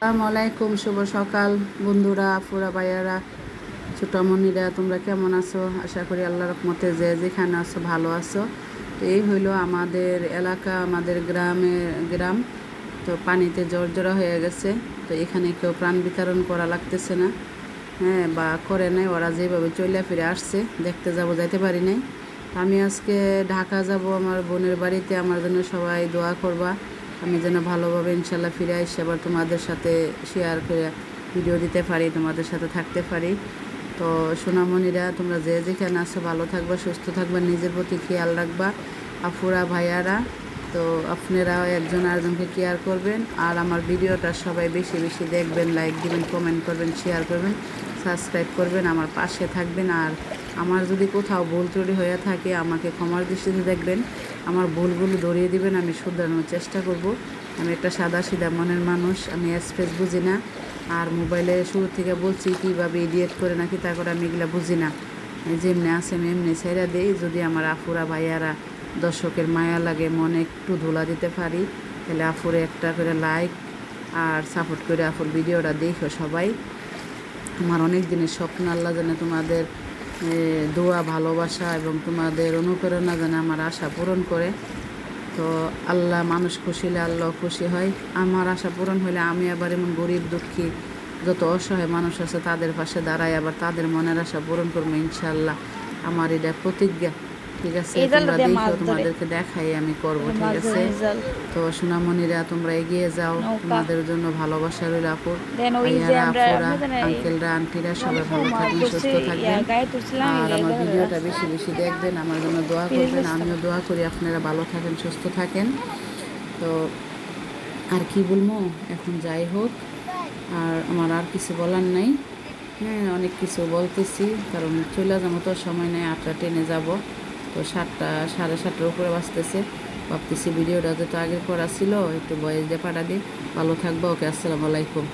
আসসালামু আলাইকুম, শুভ সকাল। বন্ধুরা আফুরা ভাইয়ারা, ছোটামণিরা, তোমরা কেমন আছো? আশা করি আল্লাহ রহমতে যে যেখানে আছো, ভালো আছো। তো এই হইল আমাদের এলাকা, আমাদের গ্রামে গ্রাম। তো পানিতে জর্জরা হয়ে গেছে। তো এখানে কেউ প্রাণ বিতরণ করা লাগতেছে না। হ্যাঁ বা করে নাই, ওরা যেভাবে চলে ফিরে আসছে, দেখতে যাব, যাইতে পারি নাই। আমি আজকে ঢাকা যাব, আমার বোনের বাড়িতে। আমার জন্য সবাই দোয়া করবা। আমি যেন ভালোভাবে ইনশাল্লাহ ফিরে আসি, আবার তোমাদের সাথে শেয়ার করে ভিডিও দিতে পারি, তোমাদের সাথে থাকতে পারি। তো সোনামণিরা, তোমরা যে যেখানে আছো ভালো থাকবা, সুস্থ থাকবা, নিজের প্রতি খেয়াল রাখবা। আফুরা ভাইয়ারা, তো আপনারাও একজন আরেকজনকে কেয়ার করবেন। আর আমার ভিডিওটা সবাই বেশি বেশি দেখবেন লাইক দিবেন কমেন্ট করবেন শেয়ার করবেন। সাবস্ক্রাইব করবেন, আমার পাশে থাকবেন আর আমার যদি কোথাও ভুল ত্রুটি হয়ে থাকে আমাকে ক্ষমার দৃষ্টিতে দেখবেন। আমার ভুলগুলো ধরিয়ে দিবেন, আমি শুধরানোর চেষ্টা করব। আমি একটা সাদা সিধা মনের মানুষ, আমি স্পেস বুঝি না। আর মোবাইলে শুরু থেকে বলছি কীভাবে ইডিয়েট করে নাকি তা করে আমি এগুলো বুঝি না। যেমনি আছে আমি এমনি ছেড়ে দিই। যদি আমার আফুরা ভাইয়ারা দর্শকের মায়া লাগে, মনে একটু ধুলা দিতে পারি, তাহলে আফুরে একটা করে লাইক আর সাপোর্ট করে আফুর ভিডিওটা দেখো সবাই। আমার অনেক দিনের স্বপ্ন, আল্লাহ জানে তোমাদের দোয়া, ভালোবাসা এবং তোমাদের অনুপ্রেরণা জানে আমার আশা পূরণ করে। তো আল্লাহ মানুষ খুশি হলে আল্লাহ খুশি হয়। আমার আশা পূরণ হলে আমি আবার এমন গরিব, দুঃখী, যত অসহায় মানুষ আছে তাদের পাশে দাঁড়াই, আবার তাদের মনের আশা পূরণ করব ইনশাল্লাহ আমার এটা প্রতিজ্ঞা। ঠিক আছে তোমরা দেখো তোমাদেরকে দেখাই আমি করব ঠিক আছে? তো সোনামণিরা তোমরা এগিয়ে যাও। তোমাদের জন্য ভালোবাসা রইল আপুর ভাইয়ারা আপুরা আঙ্কেলরা আন্টিরা সবাই ভালো থাকবেন সুস্থ থাকবেন। আর আমার ভিডিওটা বেশি বেশি দেখবেন আমার জন্য দোয়া করবেন. আমিও দোয়া করি আপনারা ভালো থাকেন সুস্থ থাকেন। তো আর কি বলব এখন যাই হোক আর আমার আর কিছু বলার নাই। হ্যাঁ অনেক কিছু বলতেছি কারণ চলে যাব তো সময় নেই আটটা ট্রেনে যাব। তো সাতটা, সাড়ে সাতটার উপরে বাঁচতেছে ভাবতেছি ভিডিওটা যেটা আগের করা ছিল, একটু বয়স দিয়ে পাঠা দিই। ভালো থাকব, ওকে, আসসালামু আলাইকুম।